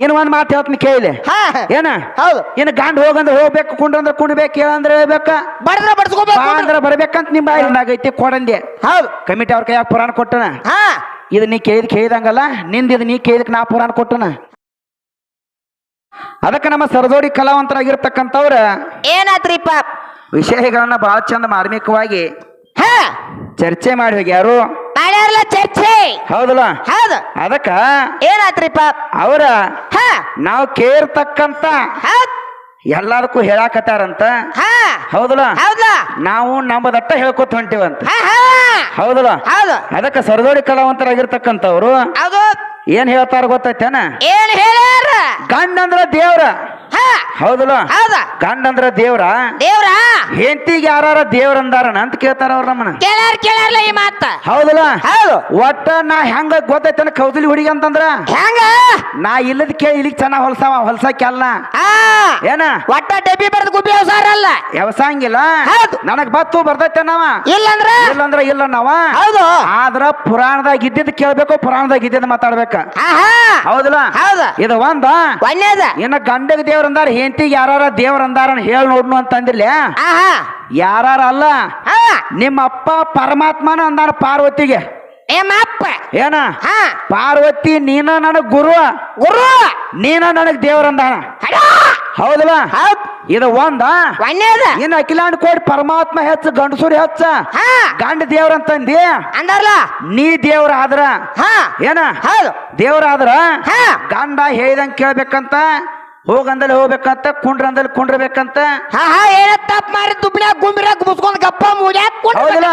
ಇನ್ನು ಒಂದ್ ಮಾತು ಹೇಳ್ತೀನಿ ಕೇಳಿ. ಹಾ ಏನ? ಹೌದು. ಇನ್ನು ಗಾಂಡ್ ಹೋಗಂದ್ರೆ ಹೋಗ್ಬೇಕು ಕುಂಡ್ರಂದ್ರೆ ಕುಣ್ಬೇಕು ಹೇಳಂದ್ರೆ ಹೇಳ್ಬೇಕ. ಬಡದ್ರ ಬಡ್ಸ್ಕೋಬೇಕು ಅಂದ್ರೆ. ಬರ್ಬೇಕಂತ ನಿಮ್ ಬಾಯಿನಾಗೈತಿ ಕೊಡಂದೆ ಹೌದು. ಕಮಿಟಿ ಅವ್ರ ಕೈಯಾಗ ಪುರಾಣ ಕೊಟ್ಟನ? ಹಾ. ಇದು ನೀ ಕೇಳಿದ್ ಕೇಳಿದಂಗಲ್ಲ ನಿಂದ ಇದು ನೀ ಕೇಳಿದಕ್ಕೆ ನಾ ಪುರಾಣ ಕೊಟ್ಟನ? ಅದಕ್ಕೆ ನಮ್ಮ ಸರದೋಡಿ ಕಲಾವಂತರಾಗಿರ್ತಕ್ಕಂಥವ್ರ ಏನಾತ್ರಿಪ್ಪ? ವಿಷಯಗಳನ್ನ ಬಹಳ ಚಂದ ಮಾರ್ಮಿಕವಾಗಿ ಹಾ. ಚರ್ಚೆ ಮಾಡಿ ಹೋಗ್ಯಾರು. ಮಾಡ್ಯಾರಲ್ಲ ಚರ್ಚೆ? ಹೌದಲ್ಲ? ಹೌದು. ಅದಕ್ಕ ಏನಾತ್ರಿಪ್ಪ ಅವರ ಹಾ. ನಾವು ಕೇರ್ತಕ್ಕಂತ ಎಲ್ಲದಕ್ಕೂ ಹೇಳಾಕತ್ತಾರಂತ? ಹಾ. ಹೌದಲ್ಲ? ಹೌದಾ ನಾವು ನಮ್ಮದಟ್ಟ ಹೇಳ್ಕೊತ ಹೊಂಟಿವಂತ? ಹೌದಲ್ಲ? ಹೌದು. ಅದಕ್ಕೆ ಸರದೋಡಿ ಕಲಾವಂತರಾಗಿರ್ತಕ್ಕಂಥವ್ರು ಏನ್ ಹೇಳ್ತಾರ ಗೊತ್ತೈತೇನ? ಏನ್ ಹೇಳ್ಯಾರ? ಗಂಡ ಅಂದ್ರ ದೇವ್ರ. ಹೌದಲ್ಲ? ಹೌದಾ. ಗಂಡ ಅಂದ್ರ ದೇವ್ರ? ದೇವ್ರ? ಹೆಂಡತಿಗೆ ಯಾರ ದೇವ್ರ ಅಂದಾರನ ಅಂತ ಕೇಳ್ತಾರ ಅವ್ರ ನಮ್ಮನ ಕೇಳಾರ ಕೇಳಾರ್ಲ ಈ ಮಾತ. ಹೌದಲ್ಲ? ಹೌದು. ಒಟ್ಟ ನಾ ಹೆಂಗ ಗೊತ್ತೈತೇನ ಕೌದಲಿ ಹುಡುಗಿ ಅಂತಂದ್ರ? ಹೆಂಗ? ನಾ ಇಲ್ಲದ ಕೇಳಿ ಇಲ್ಲಿ ಚೆನ್ನಾಗ್ ಹೊಲ್ಸಾವ ಹೊಲ್ಸಾಕ್ಯಲ್ಲ ಹಾ ಏನ? ಒಟ್ಟ ಡಬ್ಬಿ ಬಡ್ದು ಗುಬ್ಬಿ ಅವಸಾರಲ್ಲ ವ್ಯವಸಾಯಂಗಿಲ್ಲ? ಹೌದು. ನನಗ್ ಬತ್ತು ಬರ್ತೈತೆ ನಾವ? ಇಲ್ಲಂದ್ರ? ಇಲ್ಲಂದ್ರ ಇಲ್ಲ ನಾವ? ಹೌದು. ಆದ್ರ ಪುರಾಣದಾಗ ಇದ್ದಿದ್ ಕೇಳ್ಬೇಕು ಪುರಾಣದಾಗ ಇದ್ದಿದ್ ಮಾತಾಡ್ಬೇಕ. ಹೌದಲ್ಲ? ಹೌದು. ಇದು ಒಂದ? ಒಳ್ಳೇದ ಇನ್ನ ಗಂಡಗ ದೇವ್ರ ಅಂದಾರ ಹೆಂಡತಿಗೆ ಯಾರ ದೇವ್ರ ಅಂದಾರ ಹೇಳಿ ನೋಡ್ನು ಅಂತಂದಿಲ್ಲ ಆಹಾ. ಹಾ ಯಾರ ಅಲ್ಲ? ಹಾ. ನಿಮ್ಮ ಅಪ್ಪ ಪರಮಾತ್ಮನ ಅಂದಾರ ಪಾರ್ವತಿಗೆ. ಏಮಪ್ಪ ಮಾಪ್ಪ ಏನ? ಹಾ. ಪಾರ್ವತಿ ನೀನ ನನಗ್ ಗುರು. ಗುರು. ನೀನ ನನಗ್ ದೇವ್ರ ಅಂದಾನ. ಹೌದಲ್ಲ? ಹೌದ್. ಇದು ಒಂದ. ಒಳ್ಳೇದ ಇನ್ನು ಅಖಿಲಾಂಡ್ ಕೋಟಿ ಪರಮಾತ್ಮ ಹೆಚ್ಚ ಗಂಡಸೂರಿ ಹೆಚ್ಚ. ಹಾ. ಗಂಡ ದೇವ್ರ ಅಂತಂದಿ? ಅಂದಾರಲ್ಲ ನೀ ದೇವ್ರ ಆದ್ರ? ಹಾ. ಏನ? ಹೌದು. ದೇವ್ರ ಆದ್ರ? ಹಾ. ಗಂಡ ಹೇಳ್ದಂಗ್ ಕೇಳ್ಬೇಕಂತ? ಹೋಗಂದಲ್ಲಿ ಹೋಗ್ಬೇಕಂತ ಕುಂಡ್ರಂದಲ್ಲಿ ಕುಂಡ್ರಬೇಕಂತ. ಹಾ ಹಾ ಏನ ತಪ್ಪ ಮಾಡಿ ದುಬ್ಬ್ಯಾಗ ಗುಂಬಿರಾಗ ಮುಸ್ಕೊಂಡ್ ಗಪ್ಪ ಮುಗ್ಯಾಕ ಹೌದಲ್ಲ?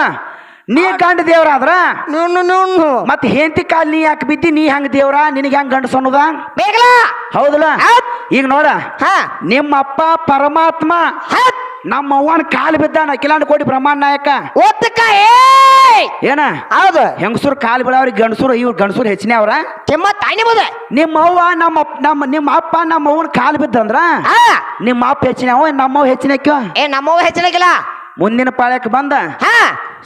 ನೀ ಗಂಡ ದೇವ್ರ ಆದ್ರ ನುಣ್ಣು ನುಣ್ಣು ಮತ್ ಹೆಂಡತಿ ಕಾಲ್ ನೀ ಯಾಕೆ ಬಿದ್ದಿ ನೀ ಹಂಗ ದೇವ್ರ? ನಿನಗೆ ಹೆಂಗ್ ಗಂಡ ಸೊನ್ನದ ಬೇಗಲ. ಹೌದಲ್ಲ? ಹೌದ್. ಈಗ ನೋಡ. ಹಾ. ನಿಮ್ಮ ಅಪ್ಪ ಪರಮಾತ್ಮ ನಮ್ಮ ಅವ್ವನ ಕಾಲು ಬಿದ್ದಾನ ಕಿಲಾಂಡ್ ಕೋಟಿ ಬ್ರಹ್ಮಾಂಡ ನಾಯಕ. ಒತ್ತಕ ಏನ? ಹೌದು. ಹೆಂಗಸೂರು ಕಾಲು ಬಿಡವ್ರಿ ಗಂಡಸೂರು ಇವ್ರು ಗಂಡಸೂರು ಹೆಚ್ಚಿನ ಅವ್ರ. ನಿಮ್ಮ ತಾಯಿ ಬದ ನಿಮ್ಮ ಅವ್ವ ನಮ್ಮ ನಮ್ಮ ನಿಮ್ಮ ಅಪ್ಪ ನಮ್ಮ ಅವ್ವನ ಕಾಲು ಬಿದ್ದಂದ್ರ? ನಿಮ್ಮ ಅಪ್ಪ ಹೆಚ್ಚಿನ ಅವ ನಮ್ಮವ್ ಹೆಚ್ಚಿನಕ್ಯೋ ಏ ನಮ್ಮವ್ವ ಹೆಚ್ಚಿನಗಿಲ್ಲ ಮುಂದಿನ ಪಾಳ್ಯಕ್ಕೆ ಬಂದ? ಹಾ.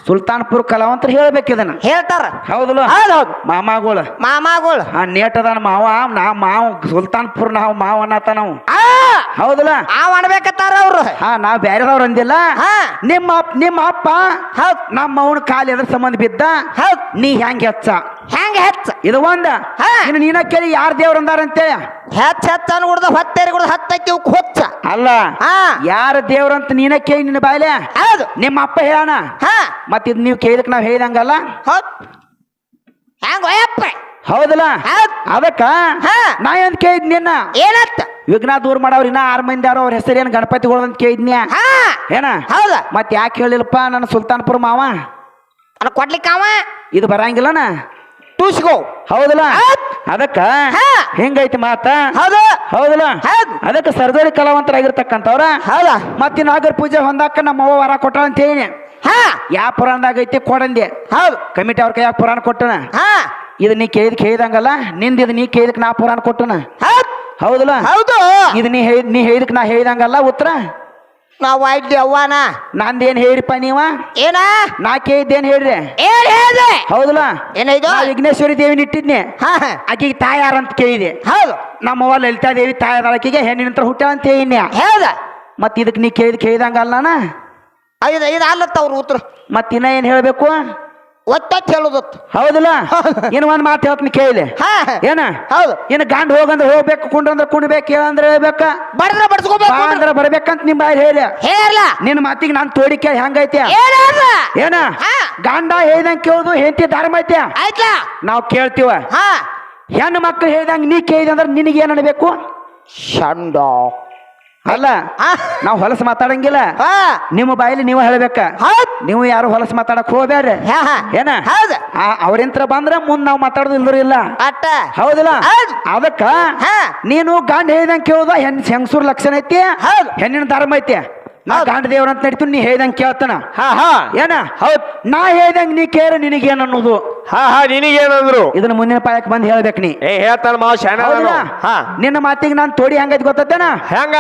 ಸುಲ್ತಾನ್ಪುರ್ ಕಲಾವಂತರು ಹೇಳ್ಬೇಕು ಇದನ್ನ. ಹೇಳ್ತಾರ. ಹೌದಲ್ಲ? ಹೌದು ಮಾಮಾಗಳು. ಮಾಮಾಗಳು. ಆ ನೇಟದಾನ ಮಾವ ನಾ ಮಾವ ಸುಲ್ತಾನ್ಪುರ್ ನಾವು ಮಾವ ಅನ್ನತ ನಾವು ಆ. ಹೌದಲ್ಲ? ಆ ಮಾಡ್ಬೇಕತ್ತಾರ ಅವ್ರು. ಹಾ ನಾವ್ ಬ್ಯಾರೆದವ್ರು ಅಂದಿಲ್ಲ. ಹಾ. ನಿಮ್ಮ ಅಪ್- ನಿಮ್ಮ ಅಪ್ಪ ಹೌದ್. ನಮ್ಮ ಅವನ ಕಾಲು ಎದ್ರ ಸಂಬಂಧ ಬಿದ್ದ. ಹೌದ್. ನೀ ಹೆಂಗ್ ಹೆಚ್ಚ? ಹೆಂಗ ಹೆಚ್ಚ? ಇದು ಒಂದ. ಹಾ. ಇನ್ನು ನೀನ ಕೇಳಿ ಯಾರ ದೇವ್ರ ಅಂದಾರಂತೆ ಹೆಚ್ಚ ಹೆಚ್ಚ ಅನ್ಗುಡ್ದ ಹೊತ್ತೇರಿ ಗುಡ್ದ ಹತ್ತೈತಿ ಇವ್ಕ್ ಹೊಚ್ಚ. ಅಲ್ಲ. ಹಾ. ಯಾರ ದೇವ್ರಂತ ನೀನ ಕೇಳಿ ನಿನ್ನ ಬಾಯ್ಲೆ? ಹೌದು. ನಿಮ್ಮ ಅಪ್ಪ ಹೇಳಣ ಹಾ. ಮತ್ ಇದು ನೀವು ಕೇಳಿದಕ್ ನಾವ್ ಹೇಳಿದಂಗಲ್ಲ? ಹೌದ್. ಹೆಂಗ ಒಯಪ್ಪ? ಹೌದಲ್ಲ? ಹೌದ್. ಅದಕ್ಕ ಹಾ. ನಾ ಏನ್ ಕೇಳಿದ್ ನಿನ್ನ? ಏನತ್ತ ವಿಘ್ನ ದೂರ ಮಾಡವ್ರಿ ಇನ್ನ ಆರ್ ಮಂದಿ ಅವ್ರ ಹೆಸರು ಏನ್ ಗಣಪತಿಗಳು ಅಂತ ಕೇಳಿದ್ನ್ಯಾ ಹಾ. ಏನ? ಹೌದ. ಮತ್ ಯಾಕೆ ಹೇಳಿಲ್ಲಪ್ಪ ನನ್ನ ಸುಲ್ತಾನ್ಪುರ ಮಾವ? ಕೊಡ್ಲಿಕ್ಕೆ ಕೊಡ್ಲಿಕ್ಕಾವ ಇದು ಬರಂಗಿಲ್ಲನ? ಟೂಸ್ಗೋ ಹೌದಲ್ಲ? ಹೌದ್. ಅದಕ್ಕ ಹಾ. ಹೆಂಗೈತಿ ಮಾತ? ಹೌದು. ಹೌದಲ್ಲ? ಅದಕ್ಕ ಅದಕ್ಕೆ ಸರ್ದಾರಿ ಕಲಾವಂತರಾಗಿರ್ತಕ್ಕಂಥವ್ರ? ಹೌದ. ಮತ್ತೆ ನಾಗರ ಪೂಜೆ ಹೊಂದಾಕ ನಮ್ಮ ಅವ್ವ ವರ ಕೊಟ್ಟ ಅಂತ ಹೇಳಿ ಹಾ. ಯಾವ ಪುರಾಣದಾಗೈತಿ ಕೊಡಂದೆ. ಹೌದು. ಕಮಿಟಿ ಅವ್ರ ಕೈಯಾಗ ಪುರಾಣ ಕೊಟ್ಟನ. ಹಾ. ಇದು ನೀ ಕೇಳಿದ್ ಕೇಳಿದಂಗಲ್ಲ ನಿಂದ ಇದು ನೀ ಕೇಳಿದಕ್ ನಾ ಪುರಾಣ ಕೊಟ್ಟನ? ಹೌದ್. ಹೌದಲ್ಲ? ಹೌದು. ಇದು ನೀ ಹೇಳಿ ನೀ ಹೇಳಿದಕ್ ನಾ ಹೇಳಿದಂಗಲ್ಲ ಉತ್ತರ? ನಾವು ಆಯ್ತು ಅವ್ವಾನ. ನಂದೇನ್ ಹೇಳಿಪ್ಪ ನೀವ? ಏನ? ನಾ ಕೇಳಿದ್ದೇನ್ ಹೇಳ್ರಿ? ಏನ್ ಹೇಳ್ದೆ? ಹೌದಲ್ಲ? ನಾ ವಿಘ್ನೇಶ್ವರಿ ದೇವಿನ ಇಟ್ಟಿದ್ನೆ. ಆಕಿಗೆ ತಾಯಿ ಯಾರಂತ ಕೇಳಿದೆ. ಹೌದು. ನಮ್ಮವ್ವ ಲಲಿತಾ ದೇವಿ ತಾಯಿ ಆಕಿಗೆ ಹೆಣ್ಣಿನ ಹತ್ರ ಹುಟ್ಟ ಅಂತ ಹೇಳಿನ್ಯ ಹೌದ. ಮತ್ ಇದಕ್ ನೀ ಕೇಳಿದ್ ಐದು ಐದು ಅಲ್ಲತ್ತ ಅವ್ರ ಉತ್ತರ. ಮತ್ತಿನ್ನ ಇನ್ನ ಏನ್ ಹೇಳ್ಬೇಕು? ಒತ್ತತ್ ಹೇಳುದತ್ತು. ಹೌದಲ್ಲ? ಏನ್ ಒಂದ್ ಮಾತು ಹೇಳ್ತೀನಿ ಕೇಳಿ. ಹಾ ಏನ? ಹೌದು. ಏನ ಗಂಡ ಹೋಗಂದ್ರೆ ಹೋಗ್ಬೇಕು ಕುಂಡ್ರಂದ್ರೆ ಕುಣ್ಬೇಕು ಹೇಳಂದ್ರೆ ಹೇಳ್ಬೇಕ? ಬಡದ್ರ ಬಡ್ಸ್ಕೊಬೇಕು ಅಂದ್ರೆ ಬರ್ಬೇಕಂತ ನಿಮ್ ಬಾಯಿ ಹೇಳಿ. ಹೇಳ ನಿನ್ನ ಮಾತಿಗೆ ನಾನು ತೋಡಿ ಕೇಳಿ ಹೆಂಗೈತೆ ಏನ? ಹಾ. ಗಂಡ ಹೇಳ್ದಂಗ್ ಕೇಳುದು ಹೆಂಡತಿ ಧರ್ಮ ಐತೆ? ಆಯ್ತಾ ನಾವ್ ಕೇಳ್ತೀವ. ಹಾ. ಹೆಣ್ಣು ಮಕ್ಳು ಹೇಳ್ದಂಗ್ ನೀ ಕೇಳಿದಂದ್ರೆ ನಿನಗೆ ಏನ್ ಅನ್ಬೇಕು? ಚಂದ ಅಲ್ಲ ನಾವು ಹೊಲಸು ಮಾತಾಡಂಗಿಲ್ಲ. ನಿಮ್ಮ ಬಾಯಲ್ಲಿ ನೀವು ಹೇಳ್ಬೇಕ. ಹೌದ್. ನೀವು ಯಾರು ಹೊಲಸು ಮಾತಾಡಕ್ ಹೋಗ್ಬೇಡ್ರಿ ಹಾ ಹಾ. ಏನ? ಹೌದು. ಅವ್ರಿಂತ್ರ ಬಂದ್ರ ಮುಂದ್ ನಾವು ಮಾತಾಡೋದು ಇಲ್ದ್ರು ಇಲ್ಲ ಹೌದಿಲ್ಲ? ಹೌದ್. ಅದಕ್ಕ ನೀನು ಗಂಡ ಹೇಳಿದಂಗೆ ಕೇಳುದ ಹೆಣ್ ಹೆಂಗಸೂರ್ ಲಕ್ಷಣ ಐತಿ? ಹೌದ್. ಹೆಣ್ಣಿನ ಧರ್ಮ ಐತಿ? ನಾ ಗಾಂಡ ದೇವ್ರ ಅಂತ ನಡೀತು ನೀ ಹೇಳ್ದಂಗ್ ಕೇಳ್ತಾನ. ಹಾ ಹಾ. ಏನ? ಹೌದ್. ನಾ ಹೇಳ್ದಂಗ್ ನೀ ಕೇರ ನಿನಗೇನು ಅನ್ನೋದು? ಹಾ ಹಾ ನಿನಗೇನಂದ್ರು? ಇದನ್ನ ಮುಂದಿನ ಪಾಯಕ್ ಬಂದು ಹೇಳ್ಬೇಕು ನೀ. ಏ ಹೇಳ್ತಾನ ಮಾವ ಹೌದಾ ಹಾ. ನಿನ್ನ ಮಾತಿಗೆ ನಾನು ತೋಡಿ ಹಂಗೈತಿ ಗೊತ್ತೇನ ಹೆಂಗ?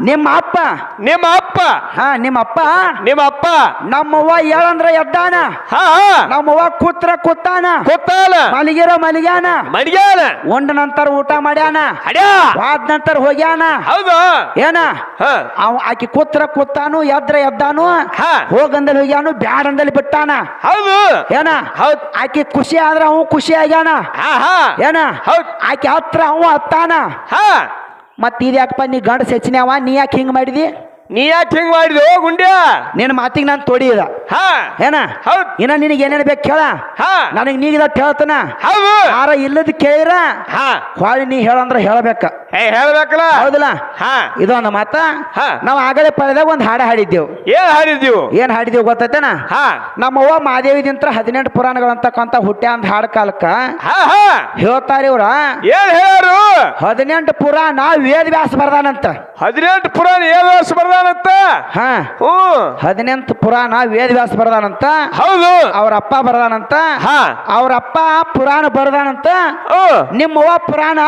ನಿಮ್ಮ ಅಪ್ಪ. ನಿಮ್ಮ ಅಪ್ಪ. ಹಾ ನಿಮ್ಮ ಅಪ್ಪ. ನಿಮ್ಮ ಅಪ್ಪ. ನಮ್ಮವ್ವ ಹೇಳಂದ್ರ ಎದ್ದಾನ. ಹಾ ಹಾ. ನಮ್ಮವ್ವ ಕೂತ್ರ ಕೂತಾನ. ಗೊತ್ತಾಲ ಮಲಗಿರೋ ಮಲಗ್ಯಾನ. ಮಡಿಗ್ಯಾನ ಉಂಡ ನಂತರ ಊಟ ಮಾಡ್ಯಾನ. ಅಡ್ಯಾ. ವಾದ ನಂತರ ಹೋಗ್ಯಾನ. ಹೌದು. ಏನ? ಹಾ. ಅವ ಆಕಿ ಕೂತ್ರ ಕೂತಾನು ಎದ್ರ ಎದ್ದಾನು. ಹಾ. ಹೋಗಂದಲ್ಲಿ ಹೋಗ್ಯಾನು ಬ್ಯಾಡಂದಲ್ಲಿ ಬಿಟ್ಟಾನ. ಹೌದು. ಏನ? ಹೌದ್. ಆಕಿ ಖುಷಿ ಆದ್ರ ಅವ ಖುಷಿ ಆಗ್ಯಾನ? ಹಾ ಹಾ. ಏನ? ಹೌದ್. ಆಕೆ ಹತ್ರ ಅವ ಹತ್ತಾನ ಹಾ. ಮತ್ ಇದ್ಯಾಕಪ್ಪ ನೀ ಗಂಡ ಸೆಚ್ನ್ಯಾವ ನೀ ಯಾಕೆ ಹಿಂಗ್ ಮಾಡಿದಿ? ನೀ ಯಾಕೆ ಹಿಂಗ್ ಮಾಡಿದ್ರು ಗುಂಡ್ಯಾ? ನಿನ್ನ ಮಾತಿಗೆ ನಾನು ತೊಡಿಯದ. ಹಾ. ಏನ? ಹೌದ್. ಇನ್ನ ನಿನಗೆ ಏನೇನು ಬೇಕು ಕೇಳ. ಹಾ. ನನಗೆ ನೀಗಿದಟ್ಟು ಹೇಳ್ತಾನ ಹೌದು. ಯಾರ ಇಲ್ಲದ ಕೇಳಿರ. ಹಾ. ನೀ ಹೇಳಂದ್ರ ಹೇಳಬೇಕ. ಏ ಹೇಳ್ಬೇಕಲ್ಲ? ಹೌದಲ್ಲ? ಹಾ. ಇದೊಂದು ಮಾತ. ಹಾ. ನಾವು ಆಗಲೇ ಪಡೆದಾಗ ಒಂದು ಹಾಡ ಹಾಡಿದ್ದೆವು. ಏನ್ ಹಾಡಿದ್ವು ಏನ್ ಹಾಡಿದೆವು ಗೊತ್ತೈತೇನ? ಹಾ. ನಮ್ಮವ್ವ ಮಾದೇವಿದಿಂತ್ರ ಹದಿನೆಂಟು ಪುರಾಣಗಳಂತಕ್ಕಂತ ಹುಟ್ಟ್ಯ ಅಂತ ಹಾಡ ಕಾಲಕ್ಕ. ಹಾ ಹಾ. ಹೇಳ್ತಾರ ಇವ್ರ. ಏನ್ ಹದಿನೆಂಟು ಪುರಾಣ ವೇದ ವ್ಯಾಸ ಬರ್ದಾನಂತ. ಹದಿನೆಂಟು ಪುರಾಣ ಏನ್ ವರ್ಷ ಬರ್ದಾನಂತ? ಹಾ. ಹ್ಞೂ ಹದಿನೆಂಟು ಪುರಾಣ ವೇದವ್ಯಾಸ ಬರ್ದಾನಂತ? ಹೌದು. ಅವ್ರ ಅಪ್ಪ ಬರ್ದಾನಂತ? ಹಾ. ಅವ್ರ ಅಪ್ಪ ಪುರಾಣ ಬರ್ದಾನಂತ? ಹ್ಞೂ ನಿಮ್ಮವ್ವ ಪುರಾಣ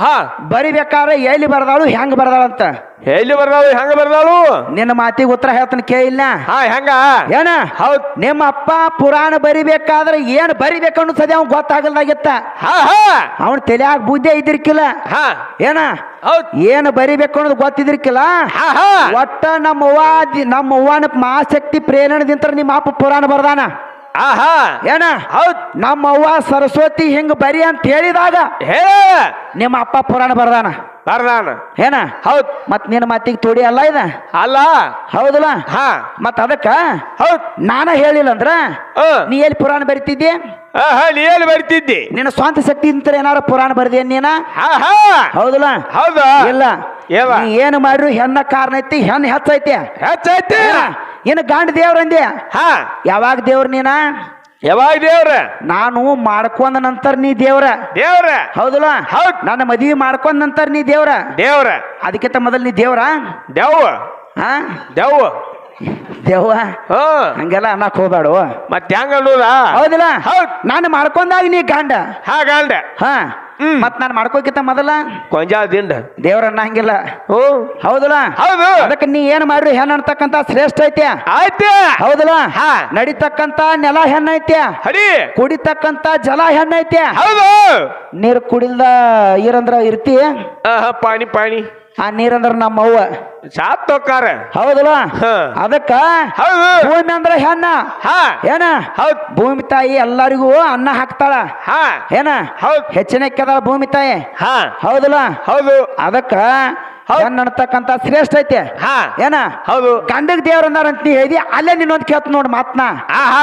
ಹಾ. ಬರಿಬೇಕಾದ್ರೆ ಎಲ್ಲಿ ಬರ್ದಾಳು ಹೆಂಗ್ ಬರ್ದಾಳಂತ? ಎಲ್ಲಿ ಬರ್ದಾಳು ಹೆಂಗ ಬರ್ದಾಳು? ನಿನ್ನ ಮಾತಿಗೆ ಉತ್ತರ ಹೇಳ್ತಾನೆ ಕೇಳಿಲ್ಲ ಹಾ ಹೆಂಗ? ಏನ? ಹೌದ್. ನಿಮ್ಮ ಅಪ್ಪ ಪುರಾಣ ಬರಿಬೇಕಾದ್ರೆ ಏನ್ ಬರಿಬೇಕು ಅನ್ನೋ ಸದ್ಯ ಅವ್ನ್ ಗೊತ್ತಾಗಲ್ದಾಗಿತ್ತ. ಹಾ ಹಾ. ಅವನ ತಲೆಯಾಗ ಬುದ್ಧಿ ಇದ್ದಿರ್ಕಿಲ್ಲ. ಹಾ. ಏನ? ಹೌದ್. ಏನ್ ಬರಿಬೇಕು ಅನ್ನೋದು ಗೊತ್ತಿದ್ರಿಕಿಲ್ಲ ಹಾ ಹಾ. ಒಟ್ಟ ನಮ್ಮ ಅವ್ವ ದಿ- ನಮ್ಮ ಅವ್ವನ ಮಹಾಶಕ್ತಿ ಪ್ರೇರಣದಿಂತ ನಿಮ್ಮ ಅಪ್ಪ ಪುರಾಣ ಬರ್ದಾನ. ಹಾ ಹಾ. ಏನ? ಹೌದ್. ನಮ್ಮ ಅವ್ವ ಸರಸ್ವತಿ ಹಿಂಗ್ ಬರಿ ಅಂತ ಹೇಳಿದಾಗ ಹೇಳ. ನಿಮ್ಮ ಅಪ್ಪ ಪುರಾಣ ಬರ್ದಾನ. ಬರ್ದಾನ ಏನ? ಹೌದ್ ಮತ್ ನಿನ್ನ ಮಾತಿಗೆ ತೋಡಿ ಅಲ್ಲ ಇದ? ಅಲ್ಲ. ಹೌದಲ್ಲ? ಹಾ. ಮತ್ ಅದಕ್ಕ? ಹೌದ್. ನಾನ ಹೇಳಿಲ್ಲ ಅಂದ್ರ ನೀ ಎಲ್ಲಿ ಪುರಾಣ ಬರಿತಿದ್ದಿ? ನೀ ಎಲ್ಲಿ ಬರಿತಿದ್ದಿ? ನಿನ್ನ ಸ್ವಂತ ಶಕ್ತಿ ಇಂತ ಏನಾರ ಪುರಾಣ ಬರ್ದೇನ್ ನೀನ? ಹಾ ಹಾ. ಹೌದಲ್ಲ? ಹೌದಾ. ಇಲ್ಲ? ನೀ ಏನು ಮಾಡ್ರು? ಹೆಣ್ಣ ಕಾರಣ ಐತಿ ಹೆಣ್ಣು ಹೆಚ್ಚೈತಿ? ಹೆಚ್ಚೈತಿ. ಏನು? ಗಂಡ ದೇವ್ರ ಅಂದೆ ಹಾ. ಯಾವಾಗ ದೇವ್ರ ನೀನ? ಯಾವಾಗ ದೇವ್ರ? ನಾನು ಮಾಡ್ಕೊಂಡ ನಂತರ ನೀ ದೇವ್ರ. ದೇವ್ರ? ಹೌದಲ್ಲ? ಹೌದ್. ನನ್ನ ಮದುವೆ ಮಾಡ್ಕೊಂಡ ನಂತರ ನೀ ದೇವ್ರ. ದೇವ್ರ. ಅದಕ್ಕಿಂತ ಮೊದಲು ನೀ ದೇವ್ರ. ದೆವ್ವ. ಹಾ? ದೆವ್ವ. ದೇವ್ವ? ಹ. ಹಂಗೆಲ್ಲ ಅನ್ನಕ್ ಹೋಗ್ಬೇಡು. ಮತ್ತೆ ಹೆಂಗ ಹೌದಿಲ್ಲ? ಹೌದ್. ನಾನು ಮಾಡ್ಕೊಂಡಾಗ ನೀ ಗಂಡ. ಹಾ ಹ್ಮ್. ಮತ್ ನಾನು ಮಾಡ್ಕೋಕಿಂತ ಮೊದಲ? ಕೊಂಜಾಳ ದಿಂಡ. ದೇವರನ್ನ ಹಂಗಿಲ್ಲ ಓ. ಹೌದಲ್ಲ? ಹೌದು. ಅದಕ್ಕೆ ನೀ ಏನ್ ಮಾಡ್ರಿ? ಹೆಣ್ಣು ಅಂತಕ್ಕಂತ ಶ್ರೇಷ್ಠ ಐತೆ ಆಯ್ತು. ಹೌದಲ್ಲ? ಹಾ. ನಡಿತಕ್ಕಂತ ನೆಲ ಹೆಣ್ಣೈತೆ ಹರಿ ಕುಡಿತಕ್ಕಂತ ಜಲ ಹೆಣ್ಣೈತೆ ಹೌದು. ನೀರು ಕುಡಿಲ್ದ ಇರಂದ್ರ ಇರ್ತಿ? ಪಾಣಿ ಪಾಣಿ. ಆ ನೀರಂದ್ರ ನಮ್ಮ ಅವ್ವ. ಸಾತ್ ತೊಕ್ಕಾರ. ಹೌದಲ್ಲ. ಅದಕ್ಕ ಹೌದು. ಭೂಮಿ ಅಂದ್ರ ಹೆಣ್ಣ. ಹಾ. ಏನ? ಹೌದ್. ಭೂಮಿ ತಾಯಿ ಎಲ್ಲರಿಗೂ ಅನ್ನ ಹಾಕ್ತಾಳ. ಹಾ. ಏನ? ಹೌದ್. ಹೆಚ್ಚಿನ ಕೆದಾಳ ಭೂಮಿ ತಾಯಿ. ಹಾ. ಹೌದಲ್ಲ? ಹೌದು. ಅದಕ್ಕ ಅನ್ನತಕ್ಕಂತ ಶ್ರೇಷ್ಠ ಐತೆ. ಹಾ. ಏನ? ಹೌದು. ಗಂಡಗ್ ದೇವ್ರ ಅಂದಾರ ಅಂತ ನೀ ಹೇಳಿ ಅಲ್ಲೇ ನಿನ್ನೊಂದ್ ಕೇಳ್ತ ನೋಡ್ ಮಾತ್ನ.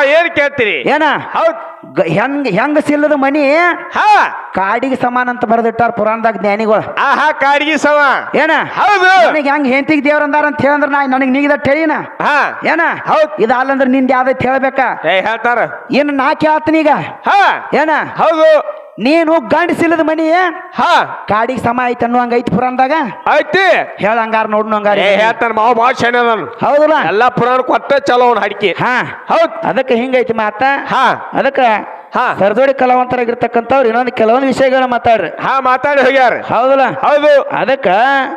ಏನ್ ಕೇಳ್ತೀರಿ? ಏನ? ಹೌದ್. ಹೆಂಗ್ ಹೆಂಗ ಸಿಲ್ಲದ ಮನಿ? ಹಾ. ಕಾಡಿಗೆ ಸಮಾನ ಅಂತ ಬರೆದಿಟ್ಟಾರ ಪುರಾಣದಾಗ ಜ್ಞಾನಿಗಳು. ಆಹಾ ಕಾಡಿಗೆ ಸಮ. ಏನ? ಹೌದು. ನನಗೆ ಹೆಂಗ್ ಹೆಂತಿಗೆ ದೇವ್ರ ಅಂದಾರ ಅಂತ ಹೇಳಂದ್ರ ನಾ ನನಗೆ ನೀಗಿದ ಹೇಳಿನ ಹಾ. ಏನ? ಹೌದು. ಇದು ಅಲ್ಲಂದ್ರ ನಿಂದ ಯಾವ್ದೈತಿ ಹೇಳ್ಬೇಕ. ಏ ಹೇಳ್ತಾರ. ಇನ್ನು ನಾ ಕೇಳ್ತೀನೀಗ ಹಾ. ಏನ? ಹೌದು. ನೀನು ಗಂಡಸಿಲ್ಲದ ಮನಿ ಹಾ. ಕಾಡಿಗೆ ಸಮ ಐತೆ ಅನ್ನೋ ಹಂಗ ಐತಿ ಪುರಾಣದಾಗ? ಐತಿ ಹೇಳ ಹಂಗಾರ ನೋಡ್ ಹಂಗಾರ. ಏ ಹೇಳ್ತಾನ ಮಾವ ಭಾಳ ಶಾನೆ ನಾನು ಹೌದಲ್ಲ? ಎಲ್ಲಾ ಪುರಾಣ ಕೊಟ್ಟ ಚಲೋ ಅವ್ನ ಹಡಿಕೆ ಹಾ. ಹೌದ್. ಅದಕ್ಕೆ ಹಿಂಗೈತಿ ಮಾತ? ಹಾ. ಅದಕ್ಕ ಹಾ. ಸರ್ದೋಡಿ ಕಲಾವಂತರಾಗಿರ್ತಕ್ಕಂಥವ್ರು ಇನ್ನೊಂದು ಕೆಲವೊಂದು ವಿಷಯಗಳನ್ನ ಮಾತಾಡ್ರಿ. ಹಾ ಮಾತಾಡಿ ಹೋಗ್ಯಾರ. ಹೌದಲ್ಲ? ಹೌದು. ಅದಕ್ಕ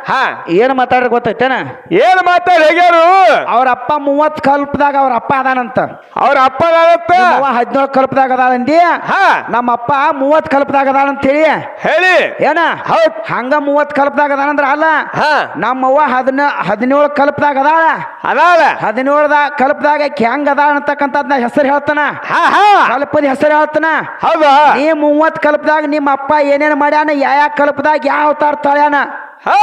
ಹಾ. ಏನ್ ಮಾತಾಡ್ರಿ ಗೊತ್ತೈತೇನ? ಏನ್ ಮಾತಾಡಿ ಹೋಗ್ಯಾರು? ಅವ್ರ ಅಪ್ಪ ಮೂವತ್ ಕಲ್ಪದಾಗ ಅವ್ರ ಅಪ್ಪ ಅದಾನಂತ. ಅವ್ರ ಅಪ್ಪ ಅದಾನಂತ? ಹದಿನೇಳು ಕಲ್ಪದಾಗ ಅದಾಳಂದಿ ಹಾ. ನಮ್ಮ ಅಪ್ಪ ಮೂವತ್ ಕಲ್ಪದಾಗ ಅದಾನಂತ ಹೇಳಿ ಹೇಳಿ. ಏನ? ಹೌದ್. ಹಂಗ ಮೂವತ್ ಕಲ್ಪದಾಗ ಅದಾನಂದ್ರ ಅಲ್ಲ. ಹಾ. ನಮ್ಮವ್ವ ಹದಿನ ಹದಿನೇಳು ಕಲ್ಪದಾಗ ಅದಾಳ. ಅದಾಳ. ಹದಿನೇಳದ ಕಲ್ಪದಾಗ ಹೆಂಗ ಹೆಂಗ್ ಅದಾಳ ಅಂತಕ್ಕಂಥದ್ನ ಹೆಸರು ಹೇಳ್ತಾನ. ಹಾ ಹಾ. ಕಲ್ಪದ ಹೆಸರು ಹೇಳ್ತಾನ? ಹೌದಾ? ನೀ ಮೂವತ್ ಕಲ್ಪದಾಗ ನಿಮ್ಮ ಅಪ್ಪ ಏನೇನ್ ಮಾಡ್ಯಾನ ಯಾವ ಕಲ್ಪದಾಗ ಯಾವ ಅವತಾರ ತಳ್ಯಾನ? ಹಾ.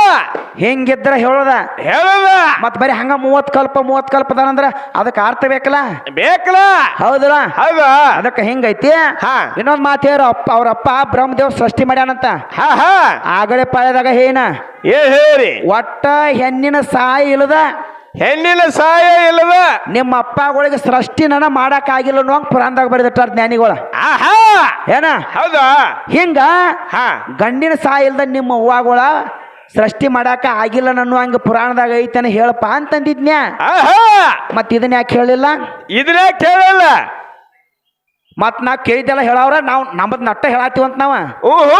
ಹೇಳದ ಹೇಳೋದ? ಹೇಳದ. ಮತ್ ಬರೀ ಹಂಗ ಮೂವತ್ ಕಲ್ಪ ಮೂವತ್ ಕಲ್ಪದಾನಂದ್ರ ಅದಕ್ಕೆ ಅರ್ಥ ಬೇಕಲ್ಲ? ಬೇಕಲ್ಲ. ಹೌದಲ್ಲ? ಹೌದಾ. ಅದಕ್ಕೆ ಹೆಂಗೈತಿ? ಹಾ. ಇನ್ನೊಂದ್ ಮಾತು ಹೇಳ ಅಪ್ಪ ಅವ್ರ ಅಪ್ಪ ಬ್ರಹ್ಮದೇವ್ ಸೃಷ್ಟಿ ಮಾಡ್ಯಾನಂತ. ಹಾ ಹಾ. ಆಗಳೆ ಪಾಳ್ಯದಾಗ ಏನ ಏ ಹೇಳಿ. ಒಟ್ಟ ಹೆಣ್ಣಿನ ಸಾಯಿ ಇಲ್ಲದ ಹೆಣ್ಣಿನ ಸಹಾಯ ಇಲ್ಲದ ನಿಮ್ಮ ಅಪ್ಪಗಳಿಗೆ ಸೃಷ್ಟಿ ನನ ಮಾಡಕ್ ಆಗಿಲ್ಲ ಅನ್ನೋ ಪುರಾಣದಾಗ ಬರೆದಿಟ್ಟಾರ ಜ್ಞಾನಿಗಳ. ಆಹಾ! ಏನ? ಹೌದಾ? ಹಿಂಗ ಹಾ. ಗಂಡಿನ ಸಹಾಯ ಇಲ್ಲದ ನಿಮ್ಮ ಅವ್ವಗಳ ಸೃಷ್ಟಿ ಮಾಡಾಕ ಆಗಿಲ್ಲ ನನ್ನ ಹಂಗ ಪುರಾಣದಾಗ ಐತನ ಹೇಳಪ್ಪ ಅಂತಂದಿದ್ನ್ಯಾ? ಆಹಾ! ಮತ್ ಇದನ್ನ ಯಾಕೆ ಹೇಳಿಲ್ಲ? ಇದನ್ನೇ ಕೇಳಲ್ಲ ಮತ್ ನಾ ಕೇಳಿದ್ದೆಲ್ಲ ಹೇಳವ್ರ ನಾವ್ ನಮ್ಮದ್ ನಟ್ಟ ಹೇಳತ್ತೀವಂತ ನಾವ. ಓಹೋ!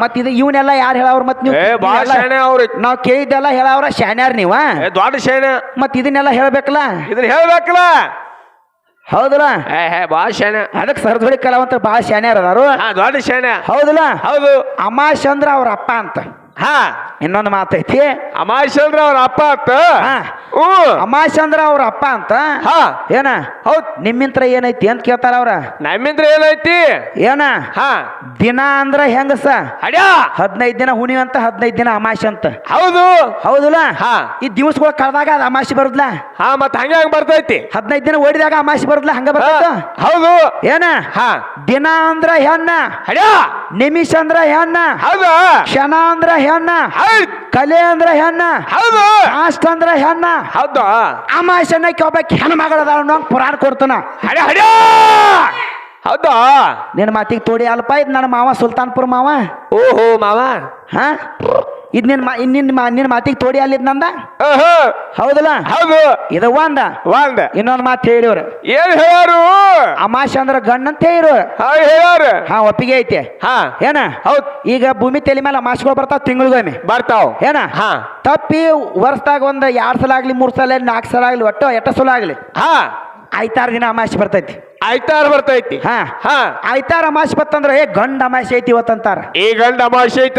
ಮತ್ ಇದು ಇವನ್ನೆಲ್ಲ ಯಾರು ಹೇಳವ್ರ ಮತ್ ನೀವು? ಏ ಬಾಳ ಶಾಣೆ ಅವ್ರು. ನಾವ್ ಕೇಳಿದ್ದೆಲ್ಲ ಹೇಳವ್ರ ಶಾನ್ಯಾರ್ ನೀವ? ಏ ದೊಡ್ಡ ಶಾಣೆ ಮತ್ ಇದನ್ನೆಲ್ಲ ಹೇಳ್ಬೇಕಲ್ಲ? ಇದನ್ನ ಹೇಳ್ಬೇಕಲ್ಲ? ಹೌದಲ್ಲ? ಏ ಹೇ ಬಾಳ ಶಾಣೆ ಅದಕ್ಕೆ ಸರ್ದೊಡಿ ಕಲಾವಂತ ಭಾಳ ಶಾನ್ಯಾರ ಅದಾರು. ಹಾ ದೊಡ್ಡ ಶಾಣೆ ಹೌದಲ್ಲ? ಹೌದು. ಅಮಾಶ್ ಅಂದ್ರ ಅವ್ರ ಅಪ್ಪ ಅಂತ. ಹಾ ಇನ್ನೊಂದು ಮಾತೈತಿ ಅಮಾಶಂದ್ರ ಅವ್ರ ಅಪ್ಪ ಅಂತ? ಹಾ. ಹ್ಞೂ ಅಮಾಶ್ ಅಂದ್ರ ಅವ್ರ ಅಪ್ಪ ಅಂತ? ಹಾ. ಏನ? ಹೌದ್. ನಿಮ್ಮಿಂತ್ರ ಏನೈತಿ ಅಂತ ಕೇಳ್ತಾರ ಅವ್ರ? ನಮ್ಮಿಂದ್ರ ಏನೈತಿ? ಏನ? ಹಾ. ದಿನ ಅಂದ್ರ ಹೆಂಗಸ? ಅಡ್ಯಾ. ಹದಿನೈದು ದಿನ ಹುಣಿ ಅಂತ ಹದಿನೈದು ದಿನ ಅಮಾಶ್ ಅಂತ. ಹೌದು. ಹೌದಲ್ಲ? ಹಾ. ಈ ದಿವಸಗಳು ಕಳೆದಾಗ ಅದು ಅಮಾಶಿ ಬರುದ್ಲ? ಹಾ ಮತ್ ಹಂಗ ಹಂಗ ಬರ್ತೈತಿ. ಹದಿನೈದು ದಿನ ಓಡಿದಾಗ ಅಮಾಶಿ ಬರುದ್ಲ? ಹಂಗ ಹಾ, ಹೌದು. ಏನ? ಹಾ. ದಿನ ಅಂದ್ರ ಹೆಣ್ಣ. ಅಡ್ಯಾ. ನಿಮಿಷ ಅಂದ್ರ ಹೆಣ್ಣ. ಹೌದು? ಕ್ಷಣ ಅಂದ್ರ ಹೆಣ್ಣ. ಕಲೆ ಅಂದ್ರ ಹೆಣ್ಣ. ಹೌದು. ಕಾಸ್ಟ್ ಅಂದ್ರ ಹೆಣ್ಣ. ಹೌದು. ಅಮಾಶನ್ನಕ್ಕೆ ಒಬ್ಬ ಹೆಣ್ಣು ಮಗಳದ ಪುರಾಣ ಕೊಡ್ತಾನ. ಅಡ್ಯಾ ಅಡ್ಯಾ ಹೌದಾ? ನಿನ್ನ ಮಾತಿಗೆ ತೋಡಿ ಅಲ್ಪ ಇದು ನನ್ನ ಮಾವ ಸುಲ್ತಾನ್ಪುರ್ ಮಾವ. ಓಹೋ ಮಾವ. ಹಾ? ಇದು ನಿನ್ನ ಮಾ ನಿನ್ನ ನಿನ್ನ ಮಾತಿಗೆ ತೋಡಿ ಅಲ್ಲಿದ್ ನಂದ? ಹೌದಲ್ಲ? ಹೌದು. ಇದು ಒಂದ. ಒಂದ. ಇನ್ನೊಂದು ಮಾತು ಹೇಳಿವ್ರು. ಏನ್ ಹೇಳಾರು ಅಮಾಶ ಅಂದ್ರ ಗಂಡ ಅಂತ ಹೇಳಿವ್ರು. ಹಾ ಒಪ್ಪಿಗೆ ಐತೆ. ಹಾ. ಏನ? ಹೌದ್. ಈಗ ಭೂಮಿ ತಲೆ ಮೇಲೆ ಅಮಾಶಗಳು ಬರ್ತಾವ ತಿಂಗಳಿಗೊಮ್ಮೆ. ಬರ್ತಾವ. ಏನ? ಹಾ. ತಪ್ಪಿ ವರ್ಷದಾಗ ಒಂದ್ ಎರಡ್ ಸಲ ಆಗ್ಲಿ ಮೂರ್ ಸಲ ಆಗ್ಲಿ ನಾಲ್ಕು ಸಲ ಆಗ್ಲಿ ಒಟ್ಟು ಎಟ್ಟ ಸಲ ಆಗ್ಲಿ? ಹಾ. ಐತಾರು ದಿನ ಅಮಾಸೆ ಬರ್ತೈತಿ. ಐತಾರ ಬರ್ತೈತಿ. ಹಾ. ಹಾ. ಐತಾರ ಅಮಾಸೆ ಬತ್ತಂದ್ರ ಏ ಗಂಡ ಅಮಾಸೆ ಐತಿ ಇವತ್ತಂತಾರ ಈ ಗಂಡ ಅಮಾಸಿ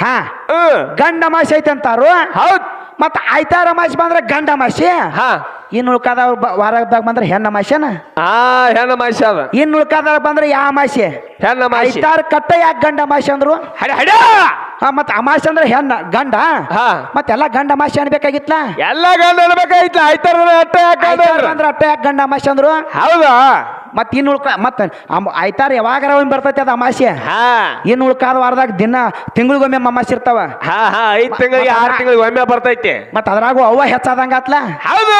ಹಾ. ಹ್ಮ್ ಗಂಡ ಅಮಾಸೆ ಐತಿ ಅಂತಾರು. ಹೌದ್. ಮತ್ತ ಐತಾರ ಅಮಾಸೆ ಬಂದ್ರ ಗಂಡ ಅಮಾಸೆ. ಹಾ. ಇನ್ನು ಉಳ್ಕಾದವ್ರು ವಾರದಾಗ ಬಂದ್ರೆ ಹೆಣ್ಣ ಮಾಸೆನ ಆ ಹೆಣ್ಣ ಮಾಸೆ ಅದ. ಇನ್ನು ಬಂದ್ರೆ ಬಂದ್ರ ಯಾ ಮಾಸೆ ಹೆಣ್ಣ ಮಾಸೆ ಐತಾರ ಕಟ್ಟ ಯಾಕೆ ಗಂಡ ಮಾಸೆ ಅಂದ್ರು? ಹಡ ಹಡ! ಹಾ ಮತ್ತ ಅಮಾಸೆ ಅಂದ್ರೆ ಹೆಣ್ಣ ಗಂಡ? ಹಾ. ಮತ್ತೆಲ್ಲ ಗಂಡ ಅಮಾಸೆ ಅನ್ಬೇಕಾಗಿತ್ಲ? ಎಲ್ಲ ಗಂಡ ಅನ್ಬೇಕಾಗಿತ್ಲ? ಆಯ್ತಾರ ಅಟ್ಟ ಯಾಕೆ ಗಂಡ ಐತಾರ ಅಟ್ಟ ಯಾಕೆ ಗಂಡ ಅಮಾಶೆ ಅಂದ್ರು? ಹೌದಾ? ಮತ್ ಇನ್ನು ಉಳ್ಕ ಮತ್ ಆಯ್ತಾರ ಯಾವಾಗ ಯಾವಾಗಾರ ಒಮ್ಮೆ ಬರ್ತೈತಿ ಅದ ಅಮಾಸೆ ಹಾ. ಇನ್ನು ಉಳ್ಕಾದ ವಾರದಾಗ ದಿನ ತಿಂಗಳಿಗೊಮ್ಮೆ ಅಮಾಸೆ ಇರ್ತಾವ. ಹಾ ಹಾ ಐದ್ ತಿಂಗಳಿಗೆ ಆರು ತಿಂಗಳಿಗೆ ಒಮ್ಮೆ ಬರ್ತೈತಿ. ಮತ್ತೆ ಅದ್ರಾಗೂ ಅವ್ವ ಹೆಚ್ಚಾದಂಗಾತ್ಲ? ಹೌದು.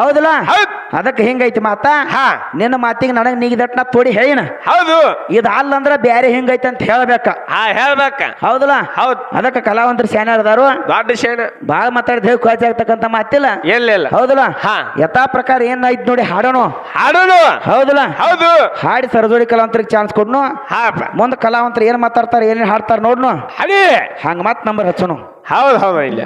ಹೌದಲ್ಲ? ಹೌದ್. ಅದಕ್ಕೆ ಹಿಂಗೈತಿ ಮಾತ. ಹಾ. ನಿನ್ನ ಮಾತಿಗೆ ನನಗೆ ನೀಗಿದಟ್ ನಾ ತೋಡಿ ಹೇಳಿನ. ಹೌದು. ಇದು ಅಲ್ಲಂದ್ರ ಬ್ಯಾರೆ ಹಿಂಗೈತಿ ಅಂತ ಹೇಳ್ಬೇಕ. ಹಾ ಹೇಳ್ಬೇಕ. ಹೌದಲ್ಲ? ಹೌದ್. ಅದಕ್ಕೆ ಕಲಾವಂತರ ಸೇನೆ ಅದಾರು. ದೊಡ್ಡ ಸೇನೆ ಬಾಳ ಮಾತಾಡಿದ ಹೇಗೆ ಖಾಜಿ ಆಗ್ತಕ್ಕಂಥ ಮಾತಿಲ್ಲ. ಎಲ್ಲಿಲ್ಲ ಹೌದಲ್ಲ? ಹಾ. ಯಥಾ ಪ್ರಕಾರ ಏನಾಯ್ತು ನೋಡಿ ಹಾಡೋಣ. ಹಾಡೋಣ. ಹೌದಲ್ಲ? ಹೌದು. ಹಾಡಿ ಸರಜೋಡಿ ಕಲಾವಂತರಿಗೆ ಚಾನ್ಸ್ ಕೊಡ್ನು. ಹಾಪ ಮುಂದೆ ಕಲಾವಂತರು ಏನ್ ಮಾತಾಡ್ತಾರ ಏನೇನ್ ಹಾಡ್ತಾರ ನೋಡ್ನು. ಹಡಿ ಹಂಗ ಮತ್ ನಂಬರ್ ಹಚ್ಚೋಣ ಹೌದು ಹೌದು ಇಲ್ಲ.